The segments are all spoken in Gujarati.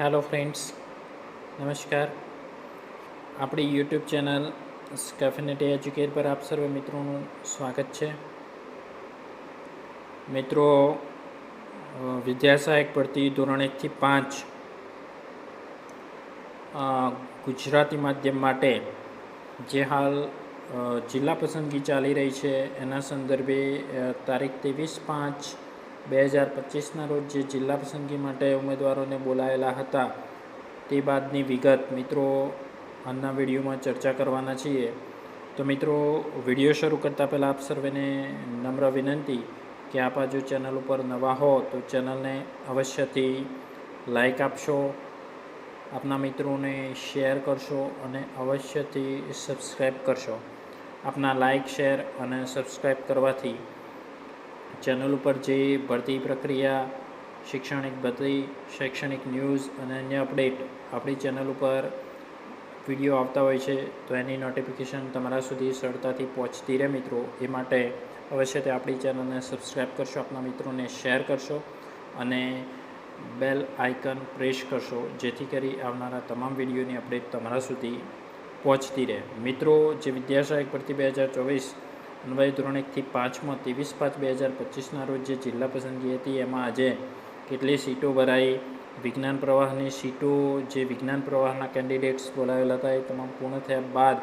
હેલો ફ્રેન્ડ્સ નમસ્કાર આપણી યુટ્યુબ ચેનલ સ્કેફિનેટી એજ્યુકેટ પર આપ સર્વે મિત્રોનું સ્વાગત છે। મિત્રો અ, વિદ્યા સહાયક પડતી ધોરણ એકથી પાંચ ગુજરાતી માધ્યમ માટે જે હાલ જિલ્લા પસંદગી ચાલી રહી છે એના સંદર્ભે તારીખ ત્રેવીસ પાંચ બે હજાર પચીસના રોજ જે જિલ્લા પસંદગી માટે ઉમેદવારોને બોલાયેલા હતા, તે બાદની વિગત મિત્રો આજના વિડીયોમાં ચર્ચા કરવાના છીએ. તો મિત્રો, વીડિયો શરૂ કરતાં પહેલાં આપ સર્વેને નમ્ર વિનંતી કે આપ જો ચેનલ ઉપર નવા હો તો ચેનલને અવશ્યથી લાઈક આપશો, આપના મિત્રોને શેર કરશો અને અવશ્યથી સબસ્ક્રાઈબ કરશો. આપના લાઇક શેર અને સબસ્ક્રાઈબ કરવાથી ચેનલ ઉપર જે ભરતી પ્રક્રિયા, શૈક્ષણિક ભરતી, શૈક્ષણિક ન્યૂઝ અને અન્ય અપડેટ આપણી ચેનલ ઉપર વીડિયો આવતા હોય છે, તો એની નોટિફિકેશન તમારા સુધી સરળતાથી પહોંચતી રહે મિત્રો. એ માટે અવશ્ય તે આપણી ચેનલને સબસ્ક્રાઈબ કરશો આપણા મિત્રોને શેર કરશો અને બેલ આઇકન પ્રેસ કરશો, જેથી કરી આવનારા તમામ વિડીયોની અપડેટ તમારા સુધી પહોંચતી રહે. મિત્રો, જે વિદ્યાસહાયક ભરતી બે હજાર ચોવીસ અન્વય ધોરણ એકથી પાંચમાં ત્રેવીસ પાંચ બે હજાર પચીસના રોજ જે જિલ્લા પસંદગી હતી, એમાં આજે કેટલી સીટો ભરાઈ? વિજ્ઞાન પ્રવાહની સીટો જે વિજ્ઞાન પ્રવાહના કેન્ડિડેટ્સ બોલાવેલા હતા, એ તમામ પૂર્ણ થયા બાદ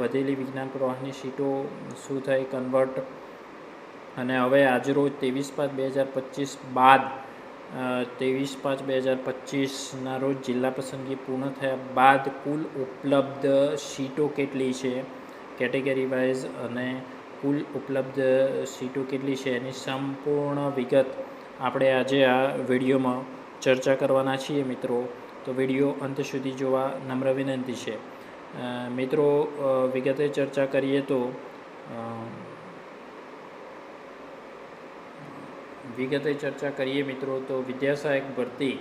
વધેલી વિજ્ઞાન પ્રવાહની સીટો શું થઈ? કન્વર્ટ અને હવે આજરોજ ત્રેવીસ પાંચ બે હજાર પચીસ બાદ ત્રેવીસ પાંચ બે હજાર પચીસના રોજ જિલ્લા પસંદગી પૂર્ણ થયા બાદ કુલ ઉપલબ્ધ સીટો કેટલી છે? કેટેગરી વાઇઝ અને કુલ ઉપલબ્ધ સીટો કેટલી છે એની સંપૂર્ણ વિગત આપણે આજે આ વિડીયોમાં ચર્ચા કરવાના છીએ મિત્રો. તો વીડિયો અંત સુધી જોવા નમ્ર વિનંતી છે. મિત્રો વિગતે ચર્ચા કરીએ તો વિગતે ચર્ચા કરીએ મિત્રો તો વિદ્યાસહાયક ભરતી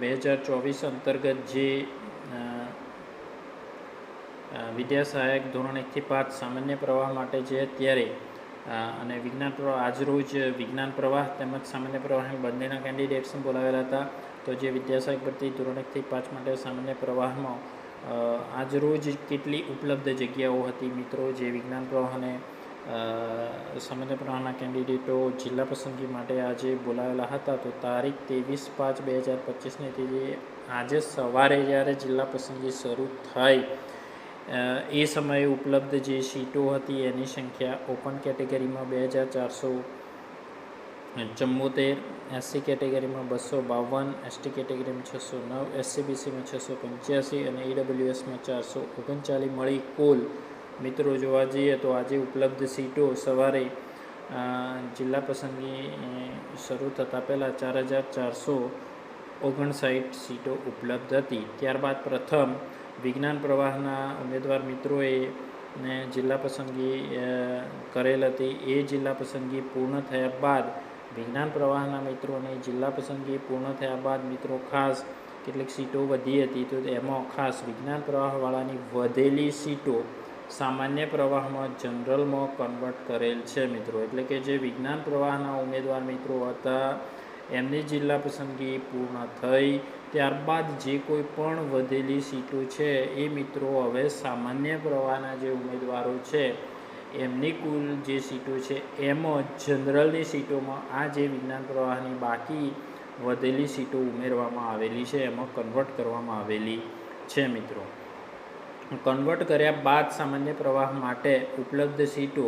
બે હજાર ચોવીસ અંતર્ગત જે વિદ્યા સહાયક ધોરણ એકથી પાંચ સામાન્ય પ્રવાહ માટે જે અત્યારે અને વિજ્ઞાન પ્રવાહ આજરોજ વિજ્ઞાન પ્રવાહ તેમજ સામાન્ય પ્રવાહ બંનેના કેન્ડિડેટ્સને બોલાવેલા હતા. તો જે વિદ્યા સહાયક ભરતી ધોરણ એકથી પાંચ માટે સામાન્ય પ્રવાહમાં આજરોજ કેટલી ઉપલબ્ધ જગ્યાઓ હતી? મિત્રો જે વિજ્ઞાન પ્રવાહને સામાન્ય પ્રવાહના કેન્ડિડેટો જિલ્લા પસંદગી માટે આજે બોલાવેલા હતા. તો તારીખ ત્રેવીસ પાંચ બે હજાર પચીસની આજે સવારે જ્યારે જિલ્લા પસંદગી શરૂ અ, એ સમયે ઉપલબ્ધ જે સીટો હતી એની સંખ્યા ઓપન કેટેગરીમાં બે હજાર ચારસો ચુમ્મોતેર એસસી કેટેગરીમાં બસો બાવન, એસટી કેટેગરીમાં છસો નવ, એસસીબીસીમાં છસો પંચ્યાસી અને ઈડબ્લ્યુએસમાં ચારસો ઓગણચાલીસ મળી કુલ. મિત્રો જોવા જઈએ તો આજે ઉપલબ્ધ સીટો સવારે જિલ્લા પસંદગી શરૂ થતાં પહેલાં ચાર હજાર ચારસો ઓગણસાઠ સીટો ઉપલબ્ધ હતી. ત્યારબાદ પ્રથમ વિજ્ઞાન પ્રવાહના ઉમેદવાર મિત્રોએ ને જિલ્લા પસંદગી કરેલ હતી. એ જિલ્લા પસંદગી પૂર્ણ થયા બાદ વિજ્ઞાન પ્રવાહના મિત્રોને જિલ્લા પસંદગી પૂર્ણ થયા બાદ મિત્રો ખાસ કેટલીક સીટો વધી હતી. તો એમાં ખાસ વિજ્ઞાન પ્રવાહવાળાની વધેલી સીટો સામાન્ય પ્રવાહમાં, જનરલમાં કન્વર્ટ કરેલ છે મિત્રો. એટલે કે જે વિજ્ઞાન પ્રવાહના ઉમેદવાર મિત્રો હતા એમની જિલ્લા પસંદગી પૂર્ણ થઈ. ત્યારબાદ જે કોઈ પણ વધેલી સીટો છે એ મિત્રો હવે સામાન્ય પ્રવાહના જે ઉમેદવારો છે, એમની કુલ જે સીટો છે એમાં જનરલની સીટોમાં આ જે વિજ્ઞાન પ્રવાહની બાકી વધેલી સીટો ઉમેરવામાં આવેલી છે, એમાં કન્વર્ટ કરવામાં આવેલી છે મિત્રો. કન્વર્ટ કર્યા બાદ સામાન્ય પ્રવાહ માટે ઉપલબ્ધ સીટો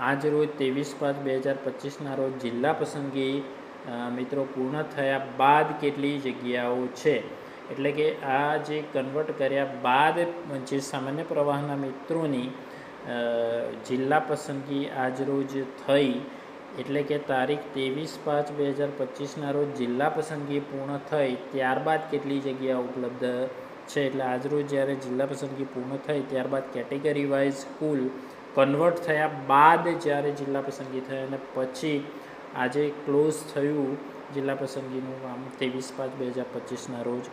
આજ રોજ ત્રેવીસ પાંચ બે હજાર પચીસના રોજ જિલ્લા પસંદગી મિત્રો, પૂર્ણ થયા બાદ કેટલી જગ્યાઓ છે? એટલે કે આ જે કન્વર્ટ કર્યા બાદ જે સામાન્ય પ્રવાહના મિત્રોની જિલ્લા પસંદગી આજરોજ થઈ. એટલે કે તારીખ ત્રેવીસ પાંચ બે હજાર પચીસના રોજ જિલ્લા પસંદગી પૂર્ણ થઈ. ત્યારબાદ કેટલી જગ્યા ઉપલબ્ધ છે? એટલે આજરોજ જ્યારે જિલ્લા પસંદગી પૂર્ણ થઈ, ત્યારબાદ કેટેગરી વાઇઝ કુલ કન્વર્ટ થયા બાદ જ્યારે જિલ્લા પસંદગી થઈ અને પછી આજે ક્લોઝ થયું જિલ્લા પસંદગીનું કામ ત્રેવીસ પાંચ બે હજાર પચીસના રોજ.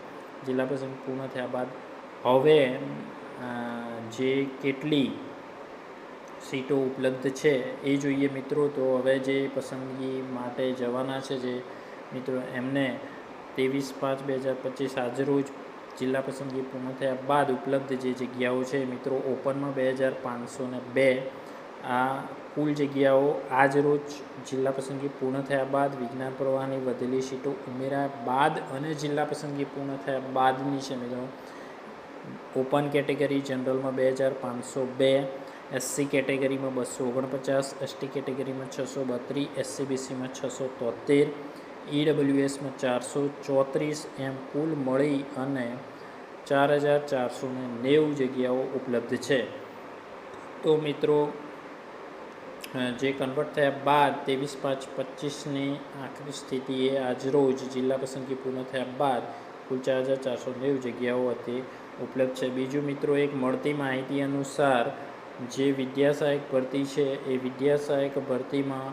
જિલ્લા પસંદગી પૂર્ણ થયા બાદ હવે જે કેટલી સીટો ઉપલબ્ધ છે એ જોઈએ મિત્રો. તો હવે જે પસંદગી માટે જવાના છે જે મિત્રો, એમને ત્રેવીસ પાંચ બે હજાર પચીસ આજરોજ જિલ્લા પસંદગી પૂર્ણ થયા બાદ ઉપલબ્ધ જે જગ્યાઓ છે, મિત્રો, ઓપનમાં બે હજાર પાંચસો ને બે. આ કુલ જગ્યાઓ આજ રોજ જિલ્લા પસંદગી પૂર્ણ થયા બાદ વિજ્ઞાન પ્રવાહની વધેલી સીટો ઉમેરાયા બાદ અને જિલ્લા પસંદગી પૂર્ણ થયા બાદની છે મિત્રો. ઓપન કેટેગરી જનરલમાં બે હજાર પાંચસો બે, એસસી કેટેગરીમાં બસો ઓગણપચાસ, એસટી કેટેગરીમાં છસો બત્રીસ એસસીબીસીમાં છસો તોતેર ઈડબ્લ્યુએસમાં ચારસો ચોત્રીસ, એમ કુલ મળી અને ચાર હજાર ચારસો નેવું જગ્યાઓ ઉપલબ્ધ છે. તો મિત્રો જે કન્વર્ટ થયા બાદ ત્રેવીસ પાંચ પચીસની આખરી સ્થિતિએ આજરોજ જિલ્લા પસંદગી પૂર્ણ થયા બાદ કુલ ચાર હજાર ચારસો નેવું જગ્યાઓ હતી. ઉપલબ્ધ છે. બીજું મિત્રો, એક મળતી માહિતી અનુસાર જે વિદ્યાસહાયક ભરતી છે, એ વિદ્યાસહાયક ભરતીમાં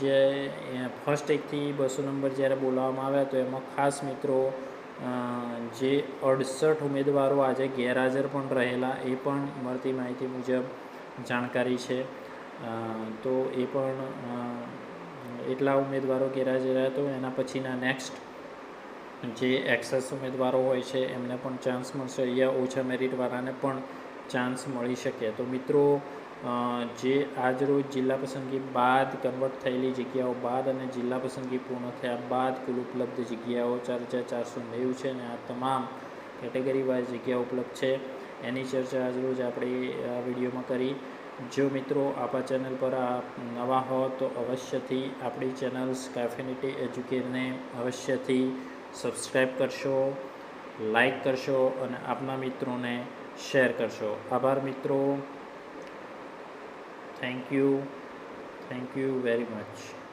જે ફર્સ્ટ એકથી બસો નંબર જ્યારે બોલાવવામાં આવ્યા તો એમાં ખાસ મિત્રો જે અડસઠ ઉમેદવારો આજે ગેરહાજર પણ રહેલા, એ પણ મળતી માહિતી મુજબ જાણકારી છે. તો એ પણ એટલા ઉમેદવારો ગેરહાજર હતો એના પછીના નેક્સ્ટ જે એક્સેસ ઉમેદવારો હોય છે, એમને પણ ચાન્સ મળશે. અહીંયા ઓછા મેરિટવાળાને પણ ચાન્સ મળી શકે. તો મિત્રો જે આજરોજ જિલ્લા પસંદગી બાદ કન્વર્ટ થયેલી જગ્યાઓ બાદ અને જિલ્લા પસંદગી પૂર્ણ થયા બાદ કુલ ઉપલબ્ધ જગ્યાઓ ચાર હજાર ચારસો નેવું છે અને આ તમામ કેટેગરી વાઇઝ જગ્યા ઉપલબ્ધ છે. એની ચર્ચા આજરોજ આપણે આ વિડીયોમાં કરી. જો મિત્રો આપણા ચેનલ પર આપ નવા હો તો અવશ્યથી આપણી ચેનલ સ્કેફિનિટી એજ્યુકેટને અવશ્યથી સબસ્ક્રાઈબ કરશો લાઈક કરશો અને આપના મિત્રોને શેર કરશો. આભાર મિત્રો. Thank you thank you very much